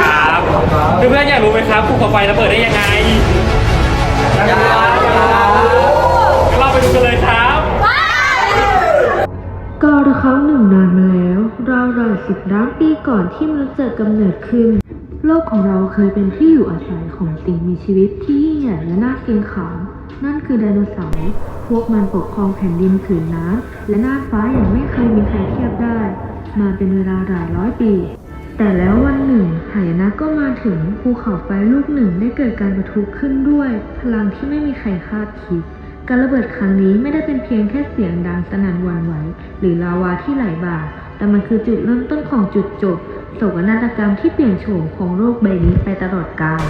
ครับเพื่อนๆอยากรู้ไหมครับภูเขาไฟระเบิดได้ยังไงเราไปดูกันเลยครับ กาละครั้งหนึ่งนานมาแล้วราวราวสิบล้านปีก่อนที่มนุษย์จะกำเนิดขึ้น โลกของเราเคยเป็นที่อยู่อาศัยของสิ่งมีชีวิตที่ยิ่งใหญ่และน่าเกรงขาม นั่นคือไดโนเสาร์พวกมันปกครองแผ่นดินผืนน้ำและน่านฟ้าอย่างไม่เคยมีใครเทียบได้ มาเป็นเวลาหลายร้อยปี แต่แล้ววันหนึ่งหายนะก็มาถึงภูเขาไฟลูกหนึ่งได้เกิดการประทุขึ้นด้วย พลังที่ไม่มีใครคาดคิด การระเบิดครั้งนี้ไม่ได้เป็นเพียงแค่เสียงดังสนั่นหวั่นไหว หรือลาวาที่ไหลบ่า แต่มันคือจุดเริ่มต้นของจุดจบโศกนาฏกรรมที่เปลี่ยนโฉมของโลกใบนี้ไปตลอดกาล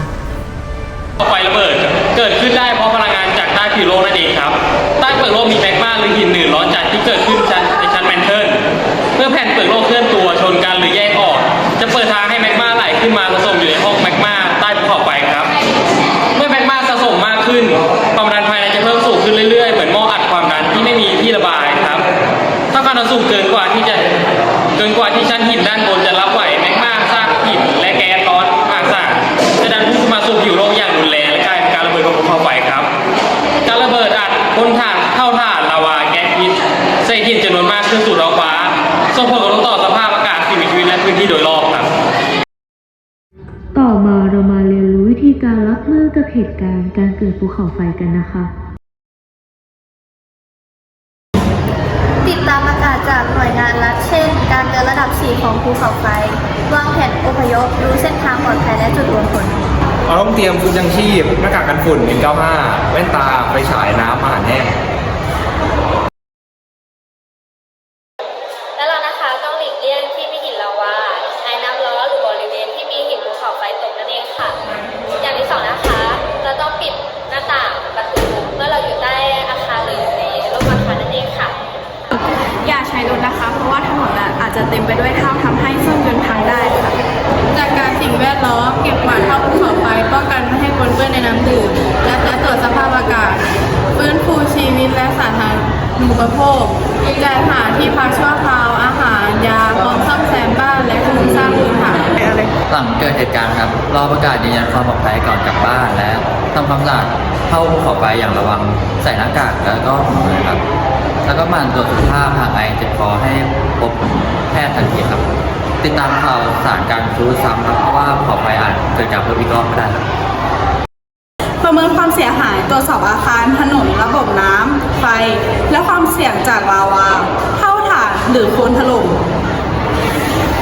ไฟระเบิดเกิดขึ้นได้เพราะพลังงานจากใต้ผิวโลกนั่นเองครับ ใต้เปลือกโลกมีแมกมาหรือหินหนืดร้อนจัดที่เกิดขึ้นชั้นใน เปิดทางให้แมกมาไหลขึ้นมาผสมอยู่ในห้องแมกมาใต้ภูเขาไฟครับ เมื่อแมกมาสะสมมากขึ้น ความดันภายในจะเพิ่มสูงขึ้นเรื่อยๆ เหมือนหม้ออัดความดันที่ไม่มีที่ระบายครับ ถ้าความดันสูงเกินกว่าที่จะเกินกว่าที่ชั้นหินด้านบนจะรับไหวแมกมาซากหินและแก๊สร้อนมหาศาจะดันพุ่งมาสู่ผิวโลกอย่างรุนแรงและกลายเป็นการระเบิดของภูเขาไฟครับ การระเบิดอัดพ่นถ่านเท่าถ่านลาวาแก๊สพิษเศษหินจำนวนมากขึ้นสู่ท้องฟ้าส่งผลกระทบต่อสภาพ สิ่งมีชีวิตและพื้นที่โดยรอบครับ ต่อมาเรามาเรียนรู้วิธีการรับมือกับเหตุการณ์การเกิดภูเขาไฟกันนะคะ ติดตามประกาศจากหน่วยงานรัฐเช่น การเตือนระดับ 4 ของภูเขาไฟ วางแผนอพยพรู้เส้นทางปลอดภัยและจุดรวมพลเราต้องเตรียมชุดยังชีพหน้ากากกันฝุ่น N95 แว่นตาไฟฉายน้ำอาหารแห้ง จจะเต็มไปด้วยเท่าทำให้เครื่องยนต์พังได้ค่ะ จากการสิ่งแวดล้อมเก็บกวาดเท้าภูเขาไฟป้องกันไม่ให้ปนเปื้อนในน้ำดื่มและและตรวจสภาพอากาศฟื้นฟูชีวิตและสาธารณูปโภคการหาที่พักชั่วคราวอาหารยาพร้อมซ่อมแซมบ้านและโครงสร้างพื้น หลังเกิดเหตุการณ์ครับ รอประกาศยืนยันความปลอดภัยก่อนกลับบ้านและทำความสะอาดเข้าภูเขาไฟอย่างระวังใส่หน้ากากแล้วก็ถุงมือครับ แล้วก็หมั่นตรวจสุขภาพหากไอเจ็บคอให้พบแพทย์ทันทีครับ ติดตามข่าวสารการฟื้นซ้ำครับเพราะว่าภูเขาไฟอาจเกิดจากเพิ่มอีกรอบไม่ได้ครับประเมินความเสียหายตรวจสอบอาคารถนนระบบน้ำไฟ และความเสี่ยงจากลาวาเท่าฐานหรือโคนถล่ม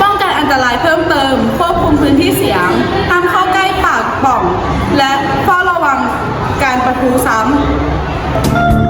ป้องกันอันตรายเพิ่มเติม ควบคุมพื้ นที่เสียงห้ามเข้าใกล้ปากป่อง และเฝ้าระวังการประทุซ้ำ